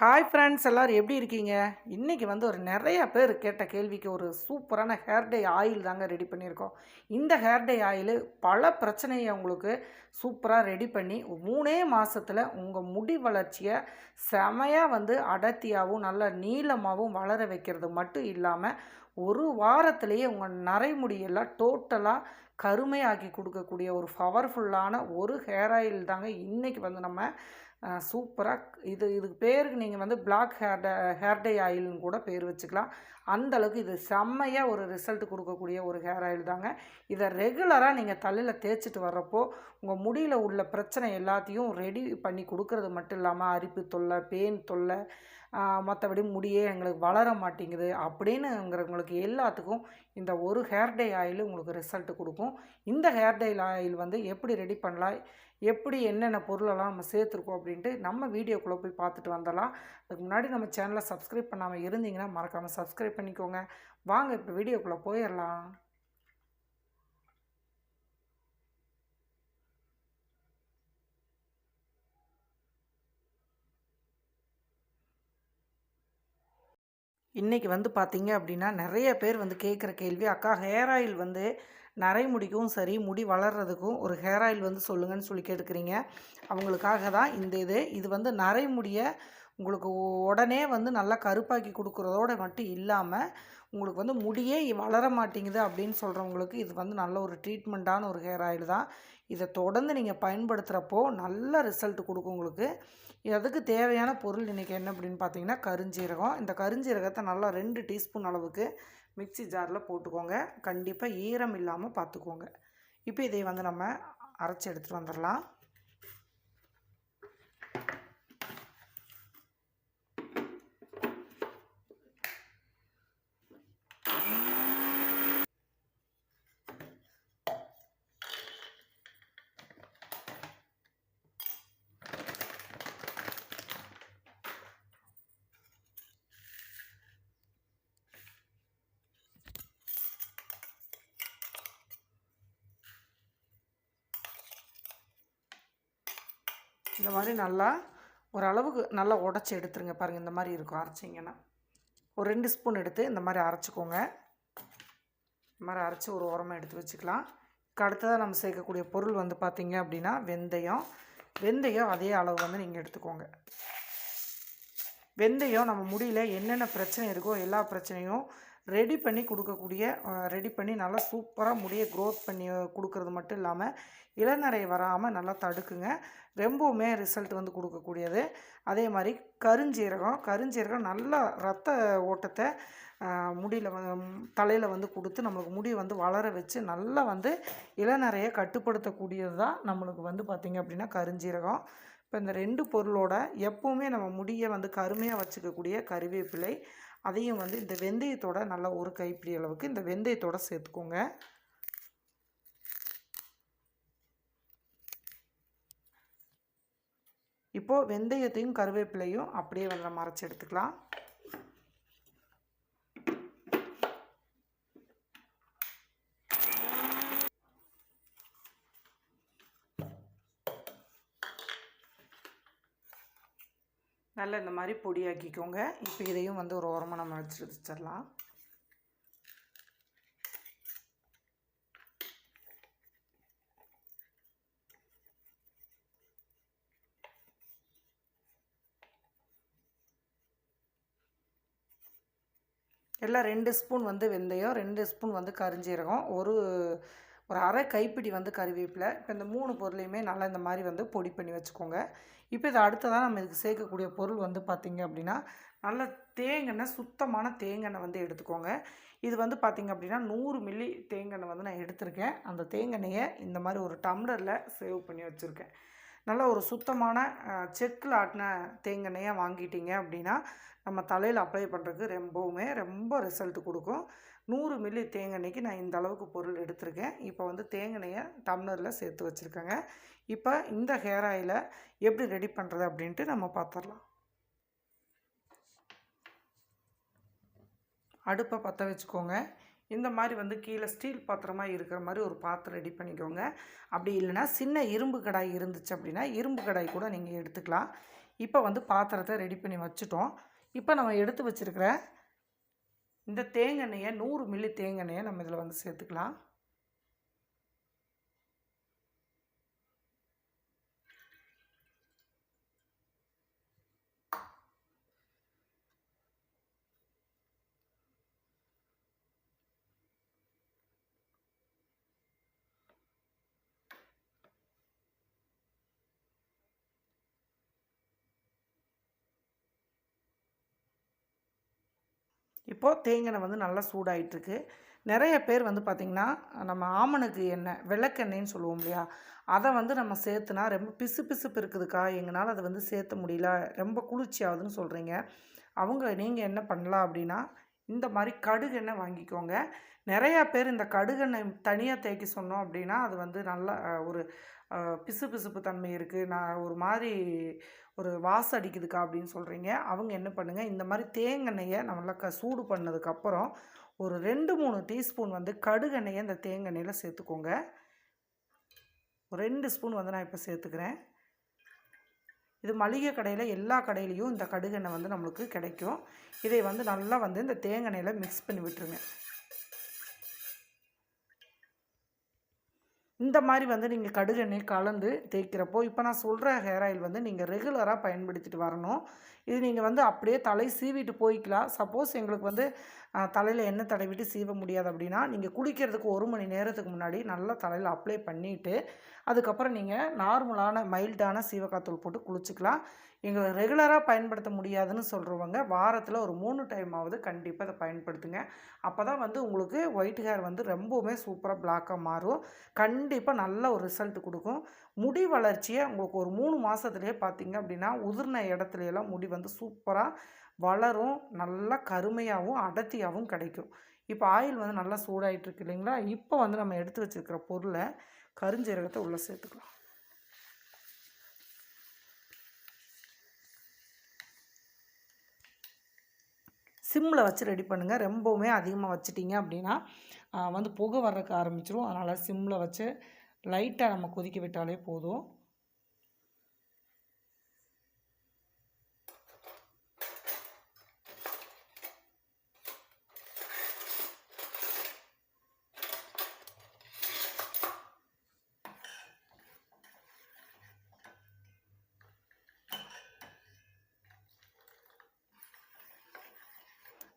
Hi friends எல்லோரும் எப்படி இருக்கீங்க? இன்றைக்கி வந்து ஒரு நிறைய பேர் கேட்ட கேள்விக்கு ஒரு சூப்பரான ஹேர் டே ஆயில் தாங்க ரெடி பண்ணியிருக்கோம். இந்த ஹேர் டே ஆயில் பல பிரச்சனையை உங்களுக்கு சூப்பராக ரெடி பண்ணி மூணே மாதத்தில் உங்கள் முடி வளர்ச்சியை செமையாக வந்து அடர்த்தியாகவும் நல்ல நீளமாகவும் வளர வைக்கிறது மட்டும் இல்லாமல் ஒரு வாரத்திலேயே உங்கள் நரைமுடியெல்லாம் டோட்டலாக கருமையாக்கி கொடுக்கக்கூடிய ஒரு பவர்ஃபுல்லான ஒரு ஹேர் ஆயில் தாங்க இன்றைக்கி வந்து நம்ம சூப்பராக இது இதுக்கு பேருக்கு நீங்கள் வந்து black hair dye hair dye ஆயில்னு கூட பேர் வச்சுக்கலாம். அந்தளவுக்கு இது செம்மையாக ஒரு ரிசல்ட் கொடுக்கக்கூடிய ஒரு ஹேர் ஆயில் தாங்க. இதை ரெகுலராக நீங்கள் தலையில் தேய்ச்சிட்டு வர்றப்போ உங்கள் முடியில் உள்ள பிரச்சனை எல்லாத்தையும் ரெடி பண்ணி கொடுக்கறது மட்டும் இல்லாமல் அரிப்பு தொல்லை பெயின் தொல்லை மற்றபடி முடியே எங்களுக்கு வளர மாட்டேங்குது அப்படின்னுங்கிறவங்களுக்கு எல்லாத்துக்கும் இந்த ஒரு ஹேர் டே ஆயில் உங்களுக்கு ரிசல்ட் கொடுக்கும். இந்த ஹேர் டே ஆயில் வந்து எப்படி ரெடி பண்ணலாம்? எப்படி என்னென்ன பொருளெல்லாம் நம்ம சேர்த்துருக்கோம் அப்படின்ட்டு நம்ம வீடியோக்குள்ளே போய் பார்த்துட்டு வந்துடலாம். அதுக்கு முன்னாடி நம்ம சேனலை சப்ஸ்கிரைப் பண்ணாமல் இருந்தீங்கன்னா மறக்காமல் சப்ஸ்கிரைப் பண்ணிக்கோங்க. வாங்க இப்போ வீடியோக்குள்ளே போயிடலாம். இன்றைக்கி வந்து பார்த்தீங்க அப்படின்னா நிறைய பேர் வந்து கேட்குற கேள்வி அக்கா ஹேர் ஆயில் வந்து நரை முடிக்கும் சரி முடி வளர்கிறதுக்கும் ஒரு ஹேர் ஆயில் வந்து சொல்லுங்கன்னு சொல்லி கேட்டுக்கிறீங்க. அவங்களுக்காக தான் இந்த இது. இது வந்து நரைமுடியை உங்களுக்கு உடனே வந்து நல்லா கருப்பாக்கி கொடுக்குறதோட மட்டும் இல்லாமல் உங்களுக்கு வந்து முடியே வளர மாட்டேங்குது அப்படின்னு சொல்கிறவங்களுக்கு இது வந்து நல்ல ஒரு ட்ரீட்மெண்ட்டான ஒரு ஹேர் ஆயில் தான். இதை தொடர்ந்து நீங்கள் பயன்படுத்துகிறப்போ நல்ல ரிசல்ட் கொடுக்கும் உங்களுக்கு. அதுக்கு தேவையான பொருள் இன்றைக்கி என்ன அப்படின்னு பார்த்தீங்கன்னா கருஞ்சீரகம். இந்த கருஞ்சீரகத்தை நல்லா ரெண்டு டீஸ்பூன் அளவுக்கு மிக்சி ஜாரில் போட்டுக்கோங்க. கண்டிப்பாக ஈரம் இல்லாமல் பார்த்துக்கோங்க. இப்போ இதை வந்து நம்ம அரைச்சி எடுத்துகிட்டு வந்துடலாம். இந்த மாதிரி நல்லா ஓரளவுக்கு நல்லா உடச்சி எடுத்துருங்க பாருங்கள் இந்த மாதிரி இருக்கும் அரைச்சிங்கன்னா. ஒரு ரெண்டு ஸ்பூன் எடுத்து இந்த மாதிரி அரைச்சிக்கோங்க. இந்த மாதிரி அரைச்சி ஒரு உரமாக எடுத்து வச்சுக்கலாம். அடுத்ததாக நம்ம சேர்க்கக்கூடிய பொருள் வந்து பார்த்திங்க அப்படின்னா வெந்தயம். வெந்தயம் அதே அளவு வந்து நீங்கள் எடுத்துக்கோங்க. வெந்தயம் நம்ம முடியல என்னென்ன பிரச்சனை இருக்கோ எல்லா பிரச்சனையும் ரெடி பண்ணி கொடுக்கக்கூடிய ரெடி பண்ணி நல்லா சூப்பராக முடியை க்ரோத் பண்ணி கொடுக்கறது மட்டும் இல்லாமல் இளநரை வராமல் நல்லா தடுக்குங்க. ரொம்பவுமே ரிசல்ட் வந்து கொடுக்கக்கூடியது. அதே மாதிரி கருஞ்சீரகம் கருஞ்சீரகம் நல்லா ரத்த ஓட்டத்தை முடியில் வந்து தலையில் வந்து கொடுத்து நம்மளுக்கு முடியை வந்து வளர வச்சு நல்லா வந்து இளநரையை கட்டுப்படுத்தக்கூடியது தான் நம்மளுக்கு வந்து பார்த்திங்க அப்படின்னா கருஞ்சீரகம். இப்போ இந்த ரெண்டு பொருளோட எப்போவுமே நம்ம முடியை வந்து கருமையாக வச்சுக்கக்கூடிய கருவேப்பிலை அதையும் வந்து இந்த வெந்தயத்தோட நல்லா ஒரு கைப்பிடி அளவுக்கு இந்த வெந்தயத்தோட சேர்த்துக்கோங்க. இப்போது வெந்தயத்தையும் கருவேப்பிலையும் அப்படியே வந்து மறைச்சி எடுத்துக்கலாம். நல்லா இந்த மாதிரி பொடியாக்கிக்கோங்க. இப்போ இதையும் வந்து ஒரு ஓரமாக நம்ம வச்சுட்டு வச்சிடலாம். எல்லாம் ரெண்டு ஸ்பூன் வந்து வெந்தயம் ரெண்டு ஸ்பூன் வந்து கரிஞ்சீரகம் ஒரு ஒரு அரை கைப்பிடி வந்து கறிவேப்பிலை இப்போ இந்த மூணு பொருளையுமே நல்லா இந்த மாதிரி வந்து பொடி பண்ணி வச்சுக்கோங்க. இப்போ இதை அடுத்ததாக நம்ம இதுக்கு சேர்க்கக்கூடிய பொருள் வந்து பார்த்திங்க அப்படின்னா நல்ல தேங்கெண்ணெய் சுத்தமான தேங்கெண்ணெய் வந்து எடுத்துக்கோங்க. இது வந்து பார்த்திங்க அப்படின்னா நூறு மில்லி தேங்கெண்ணெய் வந்து நான் எடுத்திருக்கேன். அந்த தேங்கெண்ணெயை இந்த மாதிரி ஒரு டம்ளரில் சேவ் பண்ணி வச்சுருக்கேன். நல்ல ஒரு சுத்தமான செக்கில் ஆட்டின தேங்கெண்ணெயாக வாங்கிட்டீங்க அப்படின்னா நம்ம தலையில் அப்ளை பண்ணுறதுக்கு ரொம்பவுமே ரொம்ப ரிசல்ட் கொடுக்கும். நூறு மில்லி தேங்கெண்ணெய்க்கு நான் இந்த அளவுக்கு பொருள் எடுத்திருக்கேன். இப்போ வந்து தேங்கெண்ணெயை டம்ளரில் சேர்த்து வச்சுருக்கேங்க. இப்போ இந்த ஹேர் ஆயிலை எப்படி ரெடி பண்ணுறது அப்படின்ட்டு நம்ம பார்த்துடலாம் அடுப்பை பற்ற வச்சுக்கோங்க. இந்த மாதிரி வந்து கீழே ஸ்டீல் பாத்திரமாக இருக்கிற மாதிரி ஒரு பாத்திரம் ரெடி பண்ணிக்கோங்க. அப்படி இல்லைன்னா சின்ன இரும்பு கடாய் இருந்துச்சு அப்படின்னா இரும்பு கடாய் கூட நீங்கள் எடுத்துக்கலாம். இப்போ வந்து பாத்திரத்தை ரெடி பண்ணி வச்சுட்டோம். இப்போ நம்ம எடுத்து வச்சுருக்கிற இந்த தேங்காய் எண்ணெயை நூறு மில்லி தேங்காய் எண்ணெயை நம்ம இதில் வந்து சேர்த்துக்கலாம். இப்போது தேங்காய் வந்து நல்லா சூடாயிட்டுருக்கு. நிறைய பேர் வந்து பார்த்திங்கன்னா நம்ம ஆமணக்கு எண்ணெய் விளக்கெண்ணெய்ன்னு சொல்லுவோம் இல்லையா? அதை வந்து நம்ம சேர்த்துனா ரொம்ப பிசு பிசுப்பு இருக்குதுக்கா? எங்களால் அதை வந்து சேர்த்த முடியல. ரொம்ப குளிர்ச்சி ஆகுதுன்னு சொல்கிறீங்க அவங்க நீங்கள் என்ன பண்ணலாம் அப்படின்னா இந்த மாதிரி கடுகெண்ணெய் வாங்கிக்கோங்க. நிறையா பேர் இந்த கடுகெண்ணெய் தனியாக தேய்க்க சொன்னோம் அப்படின்னா அது வந்து நல்லா ஒரு பிசு பிசுப்பு தன்மை இருக்குது நான் ஒரு மாதிரி ஒரு வாசம் அடிக்குதுக்கா அப்படின்னு சொல்கிறீங்க அவங்க என்ன பண்ணுங்கள் இந்த மாதிரி தேங்கெண்ணெயை நல்லா க சூடு பண்ணதுக்கப்புறம் ஒரு ரெண்டு மூணு டீஸ்பூன் வந்து கடுகெண்ணெயை இந்த தேங்கெண்ணெயில் சேர்த்துக்கோங்க. ஒரு ரெண்டு ஸ்பூன் வந்து நான் இப்போ சேர்த்துக்கிறேன். இது மளிகை கடையில் எல்லா கடையிலையும் இந்த கடுகெண்ணெய் வந்து நம்மளுக்கு கிடைக்கும். இதை வந்து நல்லா வந்து இந்த தேங்கெண்ணெயில் மிக்ஸ் பண்ணி விட்டுருங்க. இந்த மாதிரி வந்து நீங்கள் கடுகெண்ணெய் கலந்து தேய்க்கிறப்போ இப்போ நான் சொல்கிற ஹேர் ஆயில் வந்து நீங்கள் ரெகுலராக பயன்படுத்திட்டு வரணும். இது நீங்கள் வந்து அப்படியே தலை சீவிட்டு போய்க்கலாம். சப்போஸ் எங்களுக்கு வந்து தலையில் எண்ணெய் தடவிட்டு சீவ முடியாது அப்படின்னா நீங்கள் குளிக்கிறதுக்கு ஒரு மணி நேரத்துக்கு முன்னாடி நல்லா தலையில் அப்ளை பண்ணிவிட்டு அதுக்கப்புறம் நீங்கள் நார்மலான மைல்டான சீவக்காத்தூள் போட்டு குளிச்சுக்கலாம். எங்களை ரெகுலராக பயன்படுத்த முடியாதுன்னு சொல்கிறவங்க வாரத்தில் ஒரு மூணு டைம் ஆகுது கண்டிப்பாக அதை பயன்படுத்துங்க. அப்போ தான் வந்து உங்களுக்கு ஒயிட் ஹேர் வந்து ரொம்பவுமே சூப்பராக பிளாக்காக மாறும். கண்டிப்பாக நல்ல ஒரு ரிசல்ட் கொடுக்கும். முடி வளர்ச்சியை உங்களுக்கு ஒரு மூணு மாதத்துலேயே பார்த்தீங்க அப்படின்னா உதிர்ன இடத்துலையெல்லாம் முடி வந்து சூப்பராக வளரும் நல்லா கருமையாகவும் அடர்த்தியாகவும் கிடைக்கும். இப்போ ஆயில் வந்து நல்லா சூடாயிட்டு இருக்கு இல்லைங்களா? இப்போ வந்து நம்ம எடுத்து வச்சிருக்கிற பொருளை கருஞ்சீரகத்தை உள்ளே சேர்த்துக்கலாம். சிம்மில் வச்சு ரெடி பண்ணுங்கள் ரொம்பவுமே அதிகமாக வச்சிட்டிங்க அப்படின்னா வந்து புகை வர்றதுக்கு ஆரம்பிச்சிரும். அதனால் சிம்மில் வச்சு லைட்டாக நம்ம கொதிக்க விட்டாலே போதும்.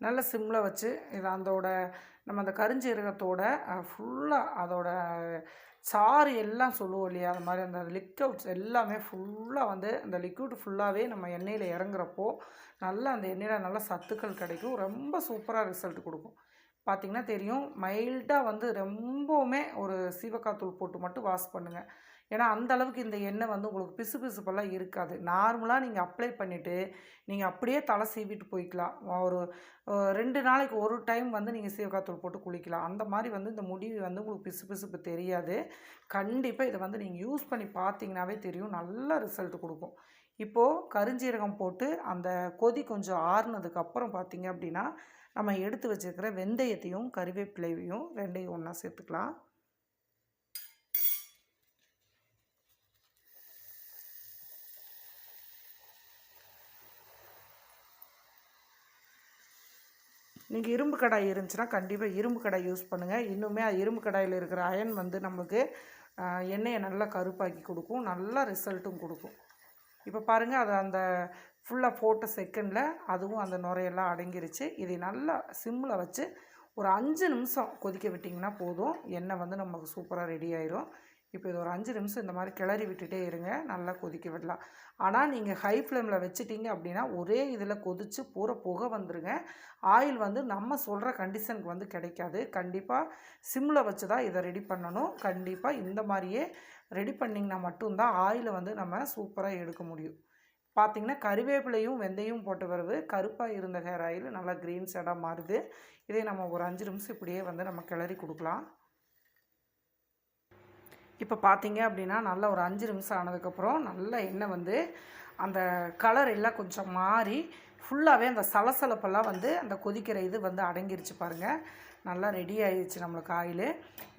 நல்ல சிம்மில் வச்சு இது அதோட நம்ம அந்த கருஞ்சீரகத்தோட ஃபுல்லாக அதோட சாறு எல்லாம் சொல்லுவோம் இல்லையா? அது மாதிரி அந்த லிக்விட்ஸ் எல்லாமே ஃபுல்லாக வந்து அந்த லிக்விட் ஃபுல்லாகவே நம்ம எண்ணெயில் இறங்குறப்போ நல்லா அந்த எண்ணெயில் நல்ல சத்துக்கள் கிடைக்கும். ரொம்ப சூப்பராக ரிசல்ட் கொடுக்கும். பார்த்திங்கன்னா தெரியும் மைல்டாக வந்து ரொம்பவுமே ஒரு சீவக்காய் தூள் போட்டு மட்டும் வாஷ் பண்ணுங்கள் ஏன்னா அந்த அளவுக்கு இந்த எண்ணெய் வந்து உங்களுக்கு பிசு பிசுப்பெல்லாம் இருக்காது. நார்மலாக நீங்கள் அப்ளை பண்ணிவிட்டு நீங்கள் அப்படியே தலை சீவிட்டு போய்க்கலாம். ஒரு ரெண்டு நாளைக்கு ஒரு டைம் வந்து நீங்கள் சீவக்காத்தூள் போட்டு குளிக்கலாம். அந்த மாதிரி வந்து இந்த முடி வந்து உங்களுக்கு பிசு பிசுப்பு தெரியாது. கண்டிப்பாக இதை வந்து நீங்கள் யூஸ் பண்ணி பார்த்தீங்கன்னாவே தெரியும். நல்ல ரிசல்ட் கொடுக்கும். இப்போது கருஞ்சீரகம் போட்டு அந்த கொதி கொஞ்சம் ஆறுனதுக்கப்புறம் பார்த்தீங்க அப்படின்னா நம்ம எடுத்து வச்சிருக்கிற வெந்தயத்தையும் கறிவேப்பிலையும் ரெண்டையும் ஒன்றா சேர்த்துக்கலாம். நீங்கள் இரும்பு கடாய் இருந்துச்சுன்னா கண்டிப்பாக இரும்பு கடாய் யூஸ் பண்ணுங்கள் இன்னுமே அது இரும்பு கடாயில் இருக்கிற அயன் வந்து நமக்கு எண்ணெயை நல்லா கருப்பாக்கி கொடுக்கும். நல்ல ரிசல்ட்டும் கொடுக்கும். இப்போ பாருங்கள் அது அந்த ஃபுல்லாக போட்ட செகண்டில் அதுவும் அந்த நுரையெல்லாம் அடங்கிருச்சு. இதை நல்லா சிம்மில் வச்சு ஒரு அஞ்சு நிமிஷம் கொதிக்க விட்டிங்கன்னா போதும். எண்ணெய் வந்து நமக்கு சூப்பராக ரெடி ஆயிரும். இப்போ இது ஒரு அஞ்சு நிமிஷம் இந்த மாதிரி கிளறி விட்டுட்டே இருங்க நல்லா கொதிக்க விடலாம். ஆனால் நீங்கள் ஹை ஃப்ளேமில் வச்சுட்டிங்க அப்படின்னா ஒரே இதில் கொதித்து பூரா புகை வந்துருங்க. ஆயில் வந்து நம்ம சொல்கிற கண்டிஷனுக்கு வந்து கிடைக்காது. கண்டிப்பாக சிம்மில் வச்சு தான் இதை ரெடி பண்ணணும். கண்டிப்பாக இந்த மாதிரியே ரெடி பண்ணிங்கன்னா மட்டும்தான் ஆயிலை வந்து நம்ம சூப்பராக எடுக்க முடியும். பார்த்திங்கன்னா கறிவேப்பிலையும் வெந்தயம் போட்ட வரவு கருப்பாக இருந்த ஹேர் ஆயில் நல்லா க்ரீன் ஷேடாக மாறுது. இதை நம்ம ஒரு அஞ்சு நிமிஷம் இப்படியே வந்து நம்ம கிளறி கொடுக்கலாம். இப்போ பார்த்தீங்க அப்படின்னா நல்லா ஒரு அஞ்சு நிமிஷம் ஆனதுக்கப்புறம் நல்ல எண்ணெய் வந்து அந்த கலர் எல்லாம் கொஞ்சம் மாறி ஃபுல்லாகவே அந்த சலசலப்பெல்லாம் வந்து அந்த கொதிக்கிற இது வந்து அடங்கிருச்சு பாருங்கள் நல்லா ரெடி ஆகிடுச்சு நம்மளுக்கு ஆயில்.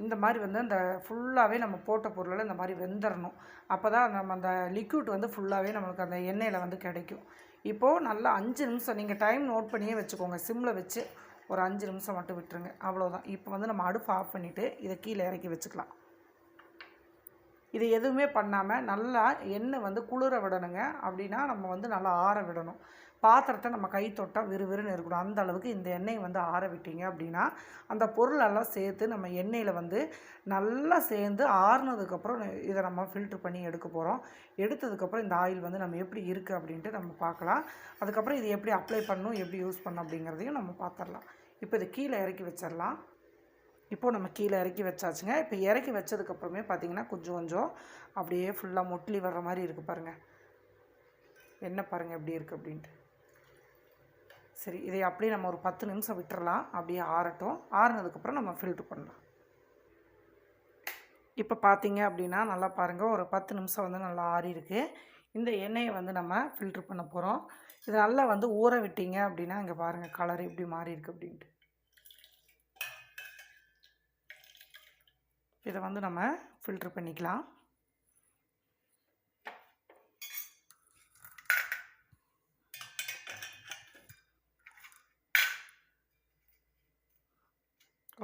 இந்த மாதிரி வந்து அந்த ஃபுல்லாகவே நம்ம போட்ட பொருளில் இந்த மாதிரி வெந்துடணும் அப்போ தான் நம்ம அந்த லிக்யூட் வந்து ஃபுல்லாகவே நம்மளுக்கு அந்த எண்ணெயில் வந்து கிடைக்கும். இப்போது நல்லா அஞ்சு நிமிஷம் நீங்கள் டைம் நோட் பண்ணியே வச்சுக்கோங்க. சிம்மில் வச்சு ஒரு அஞ்சு நிமிஷம் மட்டும் விட்டுருங்க. அவ்வளோதான் இப்போ வந்து நம்ம அடுப்பு ஆஃப் பண்ணிவிட்டு இதை கீழே இறக்கி வச்சுக்கலாம். இது எதுவுமே பண்ணாமல் நல்லா எண்ணெய் வந்து குளிர விடணுங்க. அப்படின்னா நம்ம வந்து நல்லா ஆற விடணும். பாத்திரத்தை நம்ம கை தொட்டால் விறுவிறுன்னு இருக்கணும். அந்த அளவுக்கு இந்த எண்ணெயை வந்து ஆற விட்டீங்க அப்படின்னா அந்த பொருளெல்லாம் சேர்த்து நம்ம எண்ணெயில் வந்து நல்லா சேர்ந்து ஆறுனதுக்கப்புறம் இதை நம்ம ஃபில்ட்ரு பண்ணி எடுக்க போகிறோம் எடுத்ததுக்கப்புறம் இந்த ஆயில் வந்து நம்ம எப்படி இருக்குது அப்படின்ட்டு நம்ம பார்க்கலாம். அதுக்கப்புறம் இது எப்படி அப்ளை பண்ணணும் எப்படி யூஸ் பண்ணணும் அப்படிங்கிறதையும் நம்ம பார்த்துடலாம். இப்போ இது கீழே இறக்கி வச்சிடலாம். இப்போது நம்ம கீழே இறக்கி வச்சாச்சுங்க. இப்போ இறக்கி வச்சதுக்கப்புறமே பார்த்தீங்கன்னா கொஞ்சம் கொஞ்சம் அப்படியே ஃபுல்லாக மொட்லி வர்ற மாதிரி இருக்குது பாருங்கள் என்ன பாருங்கள் எப்படி இருக்குது அப்படின்ட்டு. சரி இதை அப்படியே நம்ம ஒரு பத்து நிமிஷம் விட்டுறலாம். அப்படியே ஆறட்டும். ஆறுனதுக்கப்புறம் நம்ம ஃபில்ட்ரு பண்ணலாம். இப்போ பார்த்தீங்க அப்படின்னா நல்லா பாருங்கள் ஒரு பத்து நிமிஷம் வந்து நல்லா ஆறி இருக்கு. இந்த எண்ணெயை வந்து நம்ம ஃபில்ட்ரு பண்ண போகிறோம் இது நல்லா வந்து ஊற விட்டீங்க அப்படின்னா இங்கே பாருங்கள் கலர் எப்படி மாறி இருக்குது அப்படின்ட்டு. இதை வந்து நம்ம ஃபில்ட்ரு பண்ணிக்கலாம்.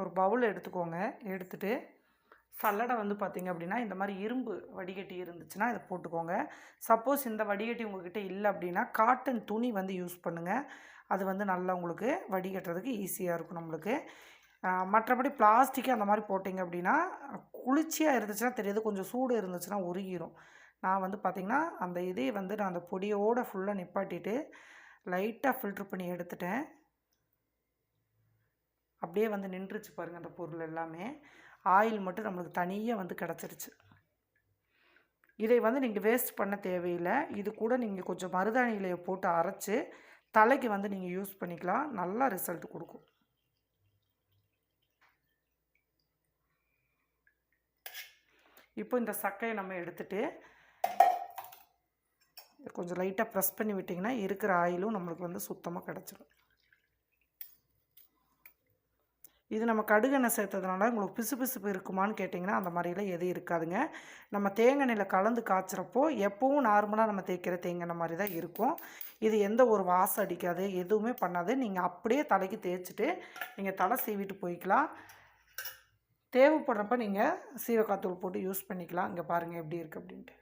ஒரு பவுல் எடுத்துக்கோங்க. எடுத்துட்டு சல்லடை வந்து பார்த்திங்க அப்படின்னா இந்த மாதிரி இரும்பு வடிகட்டி இருந்துச்சுன்னா இதை போட்டுக்கோங்க. சப்போஸ் இந்த வடிகட்டி உங்கள்கிட்ட இல்லை அப்படின்னா காட்டன் துணி வந்து யூஸ் பண்ணுங்கள் அது வந்து நல்லா உங்களுக்கு வடிகட்டுறதுக்கு ஈஸியாக இருக்கும் நம்மளுக்கு. மற்றபடி பிளாஸ்டிக்கு அந்த மாதிரி போட்டிங்க அப்படின்னா குளிர்ச்சியாக இருந்துச்சுன்னா தெரியாது. கொஞ்சம் சூடு இருந்துச்சுன்னா உருகிரும். நான் வந்து பார்த்திங்கன்னா அந்த இதே வந்து நான் அந்த பொடியோடு ஃபுல்லாக நிப்பாட்டிட்டு லைட்டாக ஃபில்ட்ரு பண்ணி எடுத்துட்டேன். அப்படியே வந்து நின்றுச்சு பாருங்கள் அந்த பொருள் எல்லாமே. ஆயில் மட்டும் நம்மளுக்கு தனியாக வந்து கிடச்சிருச்சு. இதை வந்து நீங்கள் வேஸ்ட் பண்ண தேவையில்லை. இது கூட நீங்கள் கொஞ்சம் மருதாணி இலையை போட்டு அரைச்சி தலைக்கு வந்து நீங்கள் யூஸ் பண்ணிக்கலாம். நல்லா ரிசல்ட் கொடுக்கும். இப்போ இந்த சக்கையை நம்ம எடுத்துகிட்டு கொஞ்சம் லைட்டாக ப்ரெஸ் பண்ணி விட்டிங்கன்னா இருக்கிற ஆயிலும் நம்மளுக்கு வந்து சுத்தமாக கிடச்சிடும் இது நம்ம கடுகெண்ணெய் சேர்த்ததுனால உங்களுக்கு பிசுபிசுப்பு இருக்குமான்னு கேட்டிங்கன்னா அந்த மாதிரிலாம் எதுவும் இருக்காதுங்க. நம்ம தேங்காய் கலந்து காய்ச்சிறப்போ எப்போவும் நார்மலாக நம்ம தேய்க்கிற தேங்காய் மாதிரி தான் இருக்கும். இது எந்த ஒரு வாசம் அடிக்காது எதுவுமே பண்ணாது. நீங்கள் அப்படியே தலைக்கு தேய்ச்சிட்டு நீங்கள் தலை சீவிட்டு போய்க்கலாம். தேவைப்படுறப்ப நீங்கள் சீரக்காத்தூள் போட்டு யூஸ் பண்ணிக்கலாம். இங்கே பாருங்கள் எப்படி இருக்குது அப்படின்ட்டு.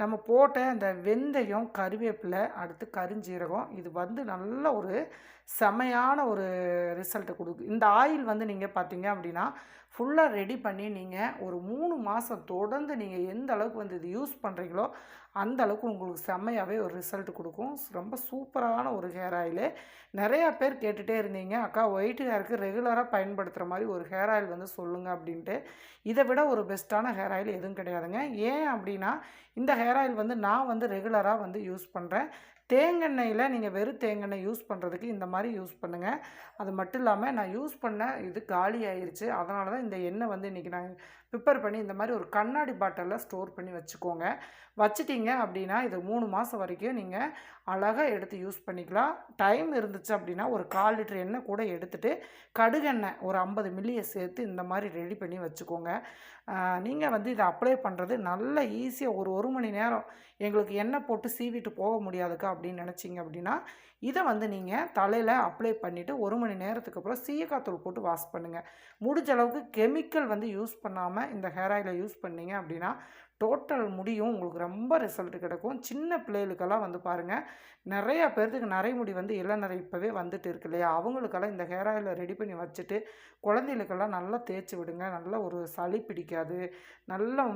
நம்ம போட்ட அந்த வெந்தயம் கருவேப்பிலை அடுத்து கருஞ்சீரகம் இது வந்து நல்ல ஒரு செமையான ஒரு ரிசல்ட்டை கொடுக்கு. இந்த ஆயில் வந்து நீங்கள் பார்த்தீங்க அப்படின்னா ஃபுல்லாக ரெடி பண்ணி நீங்கள் ஒரு மூணு மாதம் தொடர்ந்து நீங்கள் எந்த அளவுக்கு வந்து இது யூஸ் பண்ணுறீங்களோ அந்த அளவுக்கு உங்களுக்கு செம்மையாகவே ஒரு ரிசல்ட் கொடுக்கும். ரொம்ப சூப்பரான ஒரு ஹேர் ஆயிலு. நிறையா பேர் கேட்டுகிட்டே இருந்தீங்க. அக்கா ஒயிட் ஹேருக்கு ரெகுலராக பயன்படுத்துகிற மாதிரி ஒரு ஹேர் ஆயில் வந்து சொல்லுங்கள் அப்படின்ட்டு. இதை விட ஒரு பெஸ்ட்டான ஹேர் ஆயில் எதுவும் கிடையாதுங்க. ஏன் அப்படின்னா இந்த ஹேர் ஆயில் வந்து நான் வந்து ரெகுலராக வந்து யூஸ் பண்ணுறேன் தேங்கெண்ணெயில் நீங்கள் வெறும் தேங்கெண்ணெய் யூஸ் பண்ணுறதுக்கு இந்த மாதிரி யூஸ் பண்ணுங்கள் அது மட்டும் இல்லாமல் நான் யூஸ் பண்ண இது காலி ஆயிடுச்சு அதனால தான் இந்த எண்ணெய் வந்து இன்றைக்கி நான் ப்ரிப்பேர் பண்ணி இந்த மாதிரி ஒரு கண்ணாடி பாட்டிலில் ஸ்டோர் பண்ணி வச்சுக்கோங்க. வச்சிட்டிங்க அப்படின்னா இது மூணு மாதம் வரைக்கும் நீங்கள் அழகாக எடுத்து யூஸ் பண்ணிக்கலாம். டைம் இருந்துச்சு அப்படின்னா ஒரு கால் லிட்டர் எண்ணெய் கூட எடுத்துகிட்டு கடுகெண்ணெய் ஒரு ஐம்பது மில்லியை சேர்த்து இந்த மாதிரி ரெடி பண்ணி வச்சுக்கோங்க. நீங்கள் வந்து இதை அப்ளை பண்ணுறது நல்ல ஈஸியாக ஒரு ஒரு மணி நேரம். எங்களுக்கு எண்ணெய் போட்டு சீவிட்டு போக முடியாதுக்கா அப்படின்னு நினச்சிங்க அப்படின்னா இதை வந்து நீங்கள் தலையில் அப்ளை பண்ணிவிட்டு ஒரு மணி நேரத்துக்கு அப்புறம் சீயக்காத்தூள் போட்டு வாஷ் பண்ணுங்கள் முடிஞ்ச அளவுக்கு கெமிக்கல் வந்து யூஸ் பண்ணாமல் இந்த ஹேர் ஆயிலை யூஸ் பண்ணீங்க அப்படின்னா டோட்டல் முடியும். உங்களுக்கு ரொம்ப ரிசல்ட் கிடைக்கும். சின்ன பிள்ளைகளுக்கெல்லாம் வந்து பாருங்கள் நிறையா பேர்த்துக்கு நிறைய முடி வந்து இளநரை இப்போவே வந்துட்டு இருக்கு இல்லையா? அவங்களுக்கெல்லாம் இந்த ஹேர் ஆயிலை ரெடி பண்ணி வச்சுட்டு குழந்தைகளுக்கெல்லாம் நல்லா தேய்ச்சி விடுங்க. நல்ல ஒரு சளி பிடிக்காது. நல்ல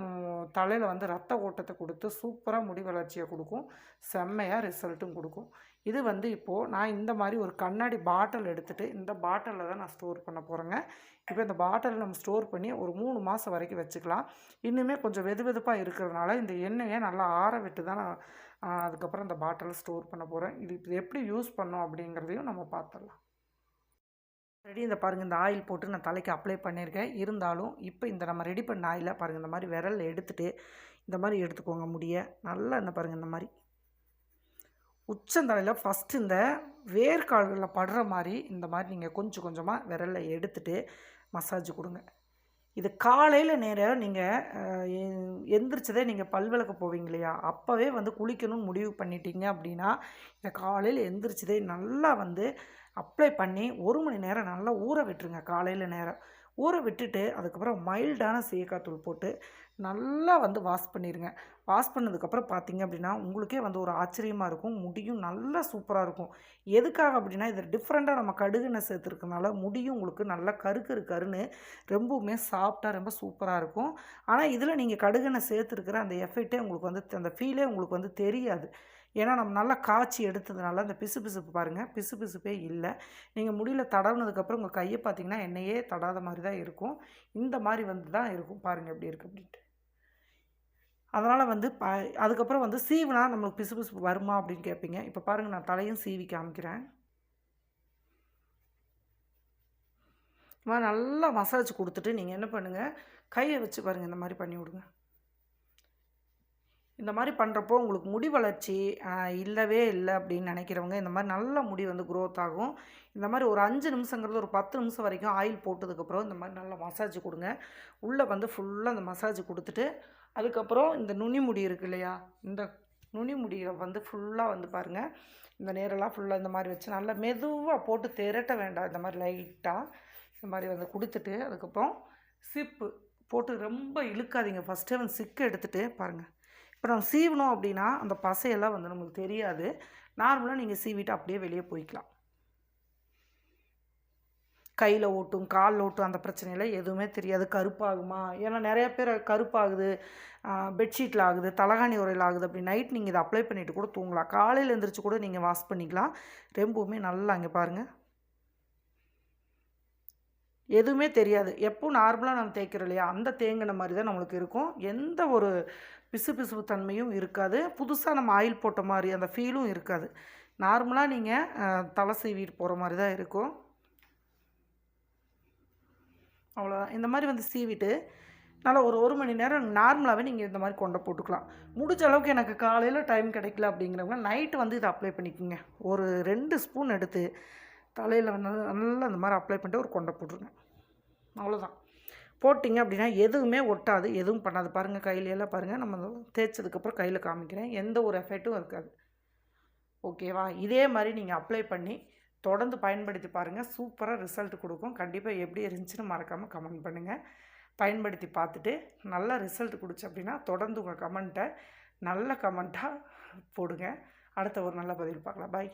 தலையில் வந்து ரத்த ஓட்டத்தை கொடுத்து சூப்பராக முடி வளர்ச்சியை கொடுக்கும். செம்மையாக ரிசல்ட்டும் கொடுக்கும். இது வந்து இப்போது நான் இந்த மாதிரி ஒரு கண்ணாடி பாட்டில் எடுத்துகிட்டு இந்த பாட்டிலில் தான் நான் ஸ்டோர் பண்ண போகிறேங்க இப்போ இந்த பாட்டில் நம்ம ஸ்டோர் பண்ணி ஒரு மூணு மாதம் வரைக்கும் வச்சுக்கலாம். இன்னுமே கொஞ்சம் வெது வெதுப்பாக இருக்கிறதுனால இந்த எண்ணெயை நல்லா ஆற விட்டு தான் நான் அதுக்கப்புறம் இந்த பாட்டில் ஸ்டோர் பண்ண போகிறேன் இது இப்போ எப்படி யூஸ் பண்ணோம் அப்படிங்கிறதையும் நம்ம பார்த்துடலாம். ரெடி இந்த பாருங்கள் இந்த ஆயில் போட்டு நான் தலைக்கு அப்ளை பண்ணியிருக்கேன். இருந்தாலும் இப்போ இந்த நம்ம ரெடி பண்ண ஆயிலை பாருங்கள் இந்த மாதிரி விரல் எடுத்துகிட்டு இந்த மாதிரி எடுத்துக்கோங்க முடிய. நல்லா இந்த பாருங்கள் இந்த மாதிரி உச்சந்தலையில் ஃபஸ்ட்டு இந்த வேர்க்கால்களில் படுற மாதிரி இந்த மாதிரி நீங்கள் கொஞ்சம் கொஞ்சமாக விரலில் எடுத்துட்டு மசாஜ் கொடுங்க. இது காலையில் நேரம் நீங்கள் எந்திரிச்சதே நீங்கள் பல்விளக்கு போவீங்க இல்லையா? அப்போவே வந்து குளிக்கணும்னு முடிவு பண்ணிட்டீங்க அப்படின்னா இந்த காலையில் எந்திரிச்சதே நல்லா வந்து அப்ளை பண்ணி ஒரு மணி நேரம் நல்லா ஊற விட்டுருங்க காலையில் நேரம். ஊற விட்டுட்டு அதுக்கப்புறம் மைல்டான சீயக்காத்தூள் போட்டு நல்லா வந்து வாஷ் பண்ணிடுங்க வாஷ் பண்ணதுக்கப்புறம் பார்த்தீங்க அப்படின்னா உங்களுக்கே வந்து ஒரு ஆச்சரியமாக இருக்கும். முடியும் நல்லா சூப்பராக இருக்கும். எதுக்காக அப்படின்னா இது டிஃப்ரெண்ட்டாக நம்ம கடுகுன்னு சேர்த்துருக்கனால முடியும் உங்களுக்கு நல்லா கருக்கு கருன்னு ரொம்பவுமே சாஃப்டாக ரொம்ப சூப்பராக இருக்கும். ஆனால் இதில் நீங்கள் கடுகெண்ணெய் சேர்த்துருக்கிற அந்த எஃபெக்டே உங்களுக்கு வந்து அந்த ஃபீலே உங்களுக்கு வந்து தெரியாது. ஏன்னா நம்ம நல்லா காய்ச்சி எடுத்ததுனால அந்த பிசு பிசுப்பு பாருங்கள் பிசு பிசுப்பே இல்லை. நீங்கள் முடியல தடவுனதுக்கப்புறம் உங்கள் கையை பார்த்தீங்கன்னா என்னையே தடாத மாதிரி தான் இருக்கும். இந்த மாதிரி வந்து தான் இருக்கும். பாருங்கள் எப்படி இருக்குது அப்படின்ட்டு. அதனால் வந்து ப அதுக்கப்புறம் வந்து சீவுனா நம்மளுக்கு பிசு பிசுப்பு வருமா அப்படின்னு கேட்பீங்க இப்போ பாருங்கள் நான் தலையும் சீவி காமிக்கிறேன். நல்லா மசாஜ் கொடுத்துட்டு நீங்கள் என்ன பண்ணுங்கள் கையை வச்சு பாருங்கள் இந்த மாதிரி பண்ணி விடுங்க. இந்த மாதிரி பண்ணுறப்போ உங்களுக்கு முடி வளர்ச்சி இல்லவே இல்லை அப்படின்னு நினைக்கிறவங்க இந்த மாதிரி நல்ல முடி வந்து க்ரோத் ஆகும். இந்த மாதிரி ஒரு அஞ்சு நிமிஷங்கிறது ஒரு பத்து நிமிஷம் வரைக்கும் ஆயில் போட்டதுக்கப்புறம் இந்த மாதிரி நல்லா மசாஜ் கொடுங்க. உள்ளே வந்து ஃபுல்லாக அந்த மசாஜ் கொடுத்துட்டு அதுக்கப்புறம் இந்த நுனி முடி இருக்கு இல்லையா? இந்த நுனி முடியை வந்து ஃபுல்லாக வந்து பாருங்கள் இந்த நேரெல்லாம் ஃபுல்லாக இந்த மாதிரி வச்சு நல்லா மெதுவாக போட்டு திரட்ட வேண்டாம். இந்த மாதிரி லைட்டாக இந்த மாதிரி வந்து கொடுத்துட்டு அதுக்கப்புறம் சிப்பு போட்டு ரொம்ப இழுக்காதீங்க. ஃபஸ்ட்டே வந்து சிக்கு எடுத்துகிட்டு பாருங்கள் இப்போ நம்ம சீவணும் அப்படின்னா அந்த பசையெல்லாம் வந்து நம்மளுக்கு தெரியாது. நார்மலாக நீங்கள் சீவிட்டு அப்படியே வெளியே போய்க்கலாம். கையில் ஓட்டும் காலில் ஓட்டும் அந்த பிரச்சனையில் எதுவுமே தெரியாது. கருப்பாகுமா? ஏன்னா நிறைய பேர் கருப்பாகுது பெட்ஷீட்டில் ஆகுது தலகாணி உரையில் ஆகுது அப்படி. நைட் நீங்கள் இதை அப்ளை பண்ணிவிட்டு கூட தூங்கலாம். காலையில் எழுந்திரிச்சு கூட நீங்கள் வாஷ் பண்ணிக்கலாம். ரெம்பவுமே நல்லா அங்கே பாருங்கள் எதுவுமே தெரியாது. எப்போ நார்மலாக நம்ம தேய்க்கிறோம் இல்லையா? அந்த தேங்கின மாதிரி தான் நம்மளுக்கு இருக்கும். எந்த ஒரு பிசு பிசுப்பு தன்மையும் இருக்காது. புதுசாக நம்ம ஆயில் போட்ட மாதிரி அந்த ஃபீலும் இருக்காது. நார்மலாக நீங்கள் தலை சீவிட்டு போகிற மாதிரி தான் இருக்கும். அவ்வளோதான் இந்த மாதிரி வந்து சீவிட்டு நல்லா ஒரு ஒரு மணி நேரம் நார்மலாகவே நீங்கள் இந்த மாதிரி கொண்டை போட்டுக்கலாம். முடிஞ்ச அளவுக்கு எனக்கு காலையில் டைம் கிடைக்கல அப்படிங்கிறவங்க நைட்டு வந்து இதை அப்ளை பண்ணிக்கோங்க. ஒரு ரெண்டு ஸ்பூன் எடுத்து தலையில் வந்து நல்லா இந்த மாதிரி அப்ளை பண்ணிட்டு ஒரு கொண்டை போட்டுருங்க. அவ்வளோதான் போட்டிங்க அப்படின்னா எதுவுமே ஒட்டாது எதுவும் பண்ணாது. பாருங்கள் கையிலெல்லாம் பாருங்கள் நம்ம தேய்ச்சதுக்கப்புறம் கையில் காமிக்கிறேன். எந்த ஒரு எஃபெக்ட்டும் இருக்காது. ஓகேவா இதே மாதிரி நீங்கள் அப்ளை பண்ணி தொடர்ந்து பயன்படுத்தி பாருங்கள் சூப்பராக ரிசல்ட் கொடுக்கும். கண்டிப்பாக எப்படி இருந்துச்சுன்னு மறக்காமல் கமெண்ட் பண்ணுங்கள் பயன்படுத்தி பார்த்துட்டு நல்ல ரிசல்ட் கொடுச்சு அப்படின்னா தொடர்ந்து உங்கள் கமெண்ட்டை நல்ல கமெண்ட்டாக போடுங்க. அடுத்த ஒரு நல்ல பதில் பார்க்கலாம். பாய்